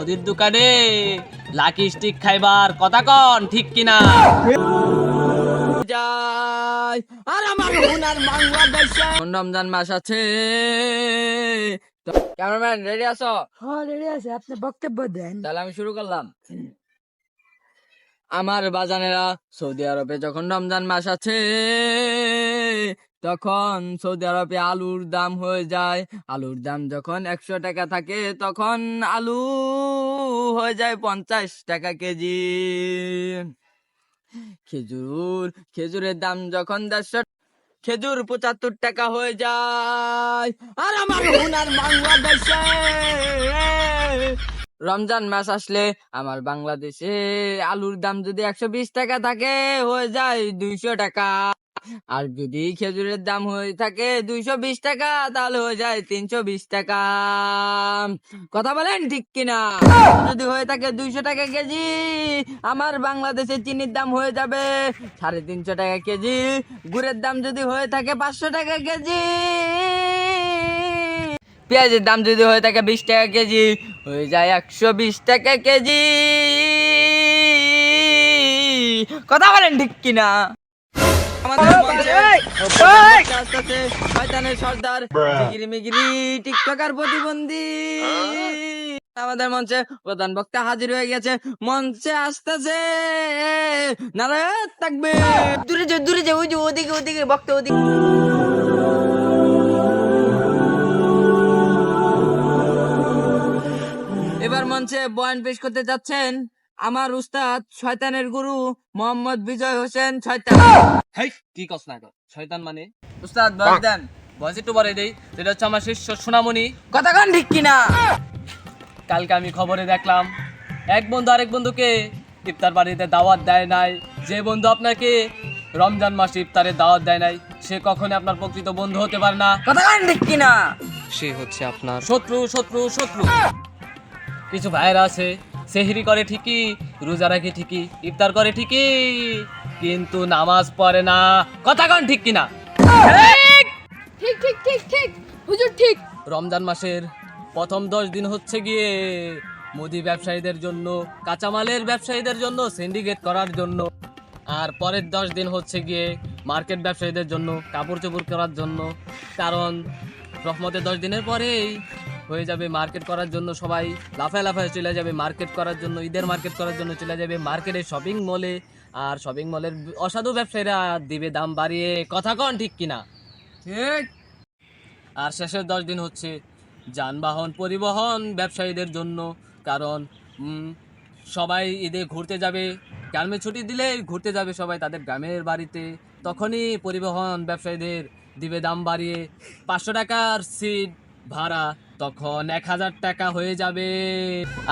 মুদির দোকানে lucky stick খাইবার কথা কন ঠিক কিনা? আর আমার হুনার বাংলাদেশে। রমজান মাস আছে। ক্যামেরাম্যান রেডি আছো? হ্যাঁ রেডি আছে। আপনি বক্তব্য দেন। তাহলে আমি শুরু করলাম। আমার বাজানেরা সৌদি আরবে যখন রমজান মাস আছে তখন সৌদি আরবে আলুর দাম হয়ে যায়। আলুর দাম যখন একশো টাকা থাকে, তখন আলু হয়ে যায় পঞ্চাশ টাকা কেজি। খেজুর, খেজুরের দাম যখন দেড়শো খেজুর পঁচাত্তর টাকা হয়ে যায়। আর আমার হুনার বাংলাদেশে রমজান মাস আসলে আমার বাংলাদেশে আলুর দাম যদি একশো বিশ টাকা থাকে, হয়ে যায় দুইশো টাকা। আর যদি খেজুরের দাম হয়ে থাকে দুইশো বিশ টাকা, তাহলে হয়ে যায় তিনশো বিশ টাকা। কথা বলেন ঠিক কিনা? যদি হয়ে থাকে দুইশো টাকা কেজি, আমার বাংলাদেশে চিনির দাম হয়ে যাবে সাড়ে তিনশো টাকা কেজি। গুড়ের দাম যদি হয়ে থাকে পাঁচশো টাকা কেজি। পেঁয়াজের দাম যদি হয়ে থাকে বিশ টাকা কেজি, হয়ে যায় একশো বিশ টাকা কেজি। কথা বলেন ঠিক কিনা? আমাদের মঞ্চে শয়তানের সর্দার মিগিরি মিগিরি টিকটকার প্রতিবন্ধী। আমাদের মঞ্চে প্রধান বক্তা হাজির হয়ে গেছে মঞ্চে আসতেছে নারায়ণ থাকবে। দূরে যে দূরে যে ওই যে ওদিকে ওদিকে বক্তা ওদিকে। এবার মঞ্চে বয়ান পেশ করতে যাচ্ছেন আমার উস্তাদ শয়তানের গুরু মোহাম্মদ বিজয় হোসেন শয়তান। হেই কি কস না কর? শয়তান মানে? উস্তাদ বয়স দেন। বয়স একটু বলে দেই। সেটা হচ্ছে আমার শিষ্য সোনামণি। কথা কান ঠিক কিনা? কালকে আমি খবরে দেখলাম এক বন্ধু আরেক বন্ধুকে ইফতার বাড়িতে দাওয়াত দেয় নাই। যে বন্ধু আপনাকে রমজান মাসে ইফতারে দাওয়াত দেয় নাই সে কখনো আপনার প্রকৃত বন্ধু হতে পারে না। কথা কান ঠিক কিনা? সে হচ্ছে আপনার শত্রু শত্রু শত্রু। কিছু ভাইরা আছে সেহরি করে ঠিকই রোজা রাখে ঠিকই ইফতার করে ঠিকই কিন্তু নামাজ পড়ে না। কথা কন ঠিক কিনা? ঠিক! ঠিক ঠিক ঠিক হুজুর ঠিক। রমজান মাসের প্রথম দশ দিন হচ্ছে গিয়ে মুদি ব্যবসায়ীদের জন্য কাঁচামালের ব্যবসায়ীদের জন্য সিন্ডিকেট করার জন্য আর পরের দশ দিন হচ্ছে গিয়ে মার্কেট ব্যবসায়ীদের জন্য কাপড় চোপড় করার জন্য। কারণ রহমতের দশ দিনের পরেই হয়ে যাবে মার্কেট করার জন্য সবাই লাফায় লাফায় চলে যাবে মার্কেট করার জন্য ঈদের মার্কেট করার জন্য চলে যাবে মার্কেটে শপিং মলে আর শপিং মলের অসাধু ব্যবসায়ীরা দিবে দাম বাড়িয়ে কথা কন ঠিক কিনা? ঠিক। আর শেষের দশ দিন হচ্ছে যানবাহন পরিবহন ব্যবসায়ীদের জন্য কারণ সবাই ঈদে ঘুরতে যাবে। গ্রামে ছুটি দিলে ঘুরতে যাবে সবাই তাদের গ্রামের বাড়িতে। তখনই পরিবহন ব্যবসায়ীদের দিবে দাম বাড়িয়ে। পাঁচশো টাকার সিট ভাড়া তখন এক হাজার টাকা হয়ে যাবে।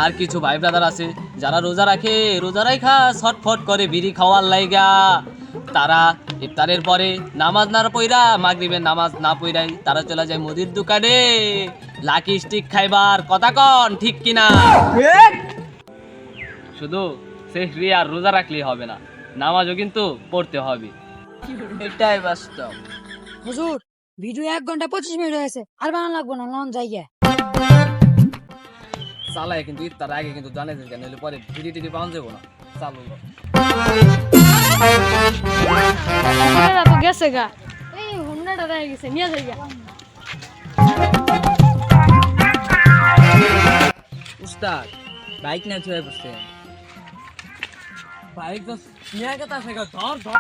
আর কিছু ভাই ব্রাদার আছে যারা রোজা রাখে রোজা রাখা ছটফট করে বিড়ি খাওয়ার লাইগা। তারা ইফতারের পরে নামাজ না পইরা মাগরিবের নামাজ না পইরাই তারা চলে যায় মুদির দোকানে। লাকি স্টিক খাইবার কথা কন ঠিক কিনা? শুধু সেহরি আর রোজা রাখলেই হবে না নামাজও কিন্তু পড়তে হবে। এটাই বাস্তব। হুজুর ভিডিও এক ঘণ্টা পঁচিশ মিনিট হয়েছে আর বানানো লাগবো না লন জায়গা চালায় কিন্তু ইফতার আগে কিন্তু জানে যে কেন পরে ভিডি টিডি পাওয়া যাব না। চালু তো গেছে গা। এই হুন্ডাটা রয়ে গেছে নিয়ে যাই উস্তাদ বাইক না ছুঁয়ে বসছে বাইক তো নিয়ে গেছে ধর ধর।